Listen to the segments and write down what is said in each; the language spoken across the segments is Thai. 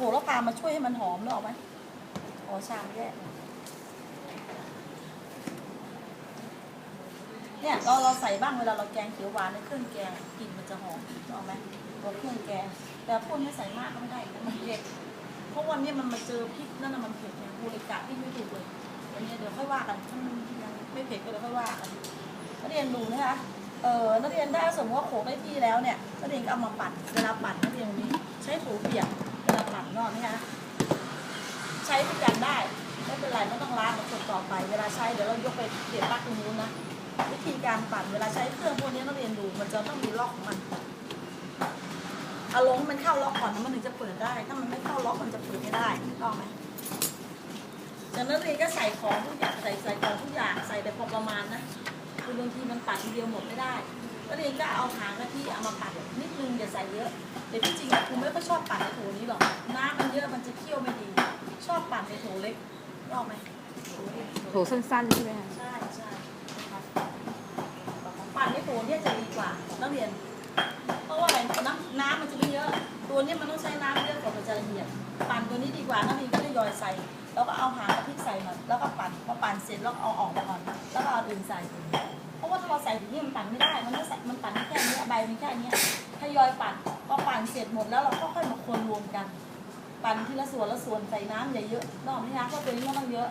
โหระพามาช่วยให้มันหอมนึกออกไหมอ๋อชามแยกเนี่ยเราเราใส่บ้างเวลาเราแกงเขียวหวานในเครื่องแกงกลิ่นมันจะหอมนึกออกไหมตัวเครื่องแกง แต่พวกนี้ใส่มากก็ไม่ได้มันเผ็ดเพราะวันนี้มันมาเจอพริกนั่นน่ะมันเผ็ดเนี่ยกูเลยกะพริกไม่ถูกเลยอันนี้เดี๋ยวค่อยว่ากันถ้ามันยังไม่เผ็ดก็เดี๋ยวค่อยว่ากันนักเรียนดูนะคะเออนักเรียนได้สมมติว่าโขลกได้ที่แล้วเนี่ยนักเรียนก็เอามาปั่นเวลาปั่นนักเรียนตรงนี้ใช้ถูเปียก นอกนี่คะใช้ทุกอย่างได้ไม่เป็นไรไม่ต้องล้างมาคนต่อไป เวลาใช้เดี๋ยวเรายกไปเปลี่ยนปลั๊กตรงนู้นนะวิธีการปั่นเวลาใช้เครื่องพวกนี้นักเรียนดูมันจะต้องมีล็อกของมันเอาลงให้มันเข้าล็อกก่อนมันถึงจะเปิดได้ ถ้ามันไม่เข้าล็อกมันจะเปิดไม่ได้ถูกต้องไหมจากนั้นเรียนก็ใส่ของทุกอย่างใส่ใส่ของทุกอย่างใส่แต่พอประมาณนะคือบางทีมันปั่นทีเดียวหมดไม่ได้ ก็เรียนก็เอาหางกะทิเอามาปั่นนิดนึงอย่าใส่เยอะแต่ที่จริงอะครูไม่ค่อยชอบปั่นในโถนี้หรอกน้ำมันเยอะมันจะเคี่ยวไม่ดี ชอบปั่นในโถเล็กรอบไหมโถเล็กโถสั้นๆใช่ไหมคะใช่ใช่ครับปั่นในโถเนี่ยจะดีกว่านักเรียน เพราะว่าอะไรน้ำน้ำมันจะไม่เยอะ ตัวนี้มันต้องใช้น้ำเยอะกว่ามันจะละเอียดปั่นตัวนี้ดีกว่านักเรียนก็ทยอยใส่แล้วก็เอาหางกะทิใส่หน่อยแล้วก็ปั่นพอปั่นเสร็จแล้วเอาออกมาก่อนแล้วก็เอาอื่นใส่เพราะว่าถ้าเราใส่ถึงนี่มันปั่นไม่ได้ มันต้องใส่มันปั่นแค่นี้ใบมันแค่นี้ทยอยปั่นพอปั่นเสร็จหมดแล้วเราก็ค่อยมาคนรวมกัน ปั่นทีละส่วนละส่วนใส่น้ำอย่าเยอะนออกไหมคะเพราะตัวนี้มันต้องเยอะ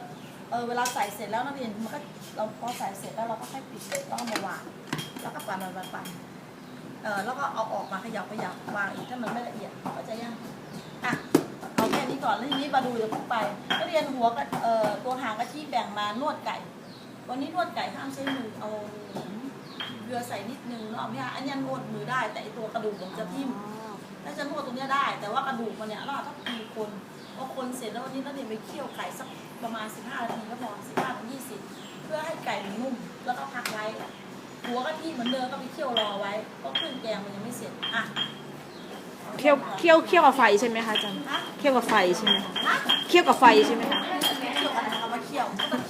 เออเวลาใส่เสร็จแล้วนักเรียนมันก็เราพอใส่เสร็จแล้วเราก็ค่อยปิดแล้วก็มาวางแล้วก็ปั่นปั่นปั่นปั่นเออแล้วก็เอาออกมาขยับขยับวางอีกถ้ามันไม่ละเอียดเข้าใจยังอะเอาแค่นี้ก่อนแล้วทีนี้มาดูเดี๋ยวพูดไปก็เรียนหัวกับเอ่อตัวหางกะทิแบ่งมานวดไก่ วันนี้นวดไก่ห้ามใช้มือเอาเกลือใส่นิดนึงเนาะพี่ฮะอันนี้นวดมือได้ แต่ไอตัวกระดูกมันจะทิ่มถ้าจะนวดตรงเนี้ยได้ แต่ว่ากระดูกมันเนี่ยเราต้องมีคนพอคนเสร็จแล้ววันนี้เราเรียนไปเคี่ยวไก่สักประมาณ 15นาทีก็พอ15ถึง20 เพื่อให้ไก่มันนุ่มแล้วก็พักไว้หัวกะทิเหมือนเดิมก็ไปเคี่ยวรอไว้เพราะเครื่องแกงมันยังไม่เสร็จอะเคี่ยวเคี่ยวเคี่ยวกับไฟใช่ไหมคะอาจารย์ฮะเคี่ยวกับไฟใช่ไหมคะฮะเคี่ยวกับไฟใช่ไหมคะเคี่ยวอะไรเอามาเคี่ยวก็ต้อง